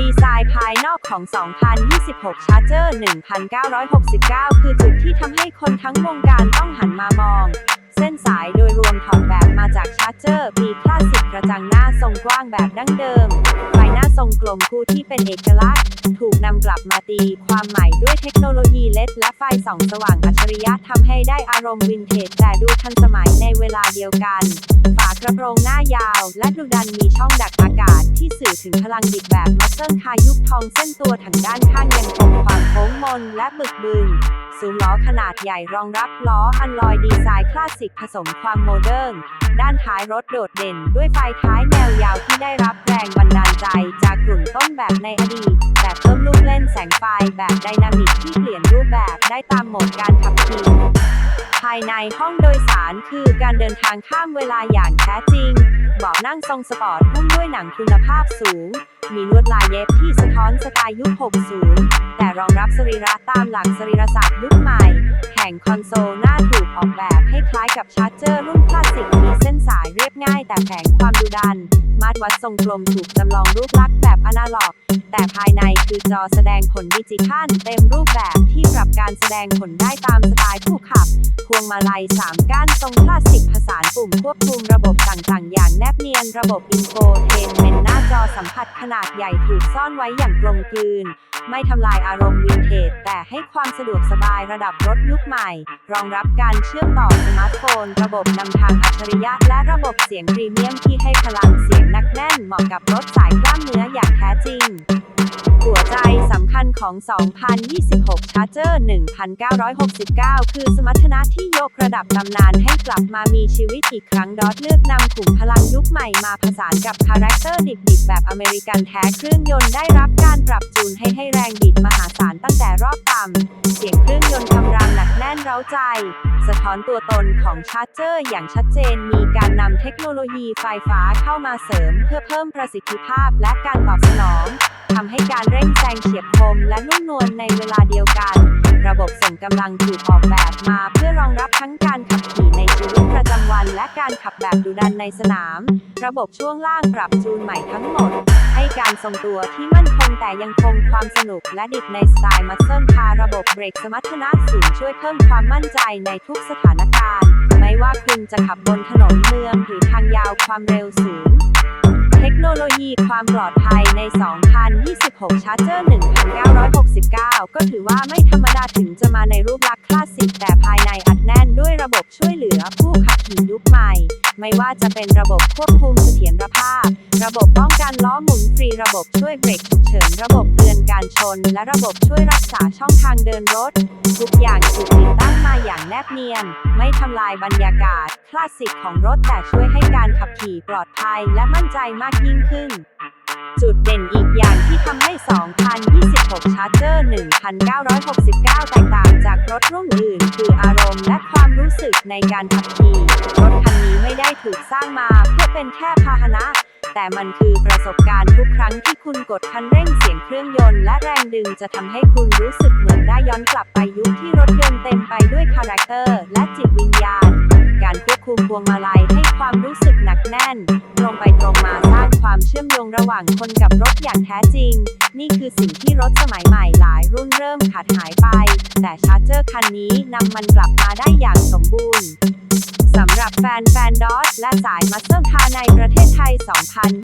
ดีไซน์ภายนอกของ 2026 Charger 1969 คือจุดที่ทำให้คนทั้งวงการต้องหันมามอง เส้นสายโดยรวมถอดแบบมาจาก Charger มีคลาสสิกกระจังหน้าทรงกว้างแบบดั้งเดิม ไฟหน้า ทรงกลมคู่ที่เป็นเอกลักษณ์ ถูกนำกลับมาตีความใหม่ด้วยเทคโนโลยีเลดและไฟส่องสว่างอัจฉริยะทำให้ได้อารมณ์วินเทจแต่ดูทันสมัยในเวลาเดียวกัน ฝากระโปรงหน้ายาว และดุดันมีช่องดักอากาศ ที่สื่อถึงพลังดิบแบบมัสเซิลคายุคทองเส้นตัวถังด้านข้างยังคงความโค้งมนและบึกบึนซุ้มล้อขนาดใหญ่รองรับล้ออันลอยดี คลาสสิกผสมความโมเดิร์น ด้านท้ายรถโดดเด่น ด้วยไฟท้ายแนวยาวที่ได้รับแรงบันดาลใจ จากกลุ่มต้นแบบในอดีตแต่เพิ่มลูกเล่นแสงไฟแบบไดนามิกที่เปลี่ยนรูปแบบได้ตามโหมดการขับขี่ภายในห้องโดยสารคือการเดินทางข้ามเวลาอย่างแท้จริงเบาะนั่งทรงสปอร์ตหุ้มด้วยหนังคุณภาพสูง มีลวดลายเย็บที่สะท้อนสไตล์ยุค 60 แต่รองรับสรีระตามหลักสรีระศาสตร์ยุคใหม่ แห่งคอนโซลหน้าถู คล้ายกับชาร์จเจอร์รุ่นคลาสสิกมีเส้นสายเรียบง่ายแต่แฝงความดุดัน มาตรวัดทรงกลมถูกจำลองรูปลักษณ์แบบอนาล็อก แต่ภายในคือจอแสดงผลดิจิทัลเต็มรูปแบบที่ปรับการแสดงผลได้ตามสไตล์ผู้ขับ พวงมาลัย 3 ก้านทรงคลาสสิกผสานปุ่มควบคุมระบบต่างๆอย่าง แนบเนียนระบบอินโฟเทนเมนต์หน้าจอสัมผัสขนาดใหญ่ถูกซ่อนไว้อย่างกลมกลืน ไม่ทำลายอารมณ์วินเทจ แต่ให้ความสะดวกสบายระดับรถยุคใหม่ รองรับการเชื่อมต่อสมาร์ทโฟน ระบบนำทางอัจฉริยะ และระบบเสียงพรีเมียมที่ให้พลังเสียงนักแน่นเหมาะกับรถสายกล้ามเนื้ออย่างแท้จริง หัวใจสำคัญของ 2026 Charger 1969 คือสมรรถนะที่ยกระดับตำนานให้กลับมามีชีวิตอีกครั้งดอทเลือกนำขุมพลังยุคใหม่มาผสานกับคาแรคเตอร์ดิบๆ แบบอเมริกันแท้เครื่องยนต์ได้รับการปรับจูนให้ให้แรงบิดมหาศาลตั้งแต่รอบต่ำเสียงเครื่องยนต์คำ นักแน่นเร้าใจ สะท้อนตัวตนของชาร์เจอร์อย่างชัดเจนมีการนำเทคโนโลยีไฟฟ้าเข้ามาเสริม เพื่อเพิ่มประสิทธิภาพและการตอบสนองทำให้การเร่งแซงเฉียบคมและนุ่มนวลในเวลาเดียวกัน ระบบส่งกำลังถูกออกแบบมาเพื่อรองรับทั้งการขับขี่ในชีวิตประจำวัน และการขับแบบดุดันในสนาม ระบบช่วงล่างปรับจูนใหม่ทั้งหมด ให้การทรงตัวที่มั่นคงแต่ยังคงความสนุกและดิบในสไตล์มัสเซิลคาร์ระบบเบรกสมรรถนะสูงช่วยเพิ่มความมั่นใจในทุกสถานการณ์ ไม่ว่าคุณจะขับบนถนนเมืองหรือทางยาวความเร็วสูง เทคโนโลยีความปลอดภัยใน 2026 Charger 1969 ก็ถือว่าไม่ธรรมดาถึงจะมาในรูปลักษณ์คลาสสิกแต่ภายในอัดแน่นด้วยระบบช่วยเหลือผู้ขับขี่ยุคใหม่ ไม่ว่าจะเป็นระบบควบคุมเสถียรภาพ ระบบป้องกันล้อหมุนฟรีระบบช่วยเบรกฉุกเฉินระบบเตือนการชน และระบบช่วยรักษาช่องทางเดินรถ ทุกอย่างถูกติดตั้งมาอย่างแนบเนียน ไม่ทำลายบรรยากาศ คลาสสิกของรถแต่ช่วยให้การขับขี่ปลอดภัยและมั่นใจมากยิ่งขึ้นจุดเด่นอีกอย่างที่ทำให้ 2026 Charger 1969 แตกต่างจากรถรุ่นอื่น คืออารมณ์และความรู้สึกในการขับขี่ ร้างมาเพื่อเป็นแค่พาหนะ แต่มันคือประสบการณ์ทุกครั้งที่คุณกดคันเร่งเสียงเครื่องยนต์และแรงดึงจะทำให้คุณรู้สึกเหมือนได้ย้อนกลับไปยุคที่รถยนต์เต็มไปด้วยคาแรคเตอร์และจิตวิญญาณ การควบคุมพวงมาลัยให้ความรู้สึกหนักแน่น ตรงไปตรงมาสร้างความเชื่อมโยงระหว่างคนกับรถอย่างแท้จริง นี่คือสิ่งที่รถสมัยใหม่หลายรุ่นเริ่มขาดหายไป แต่ชาร์เจอร์คันนี้นำมันกลับมาได้อย่างสมบูรณ์ สำหรับแฟนแฟนดอทและสายมัสเตอร์คาในประเทศไทย 2000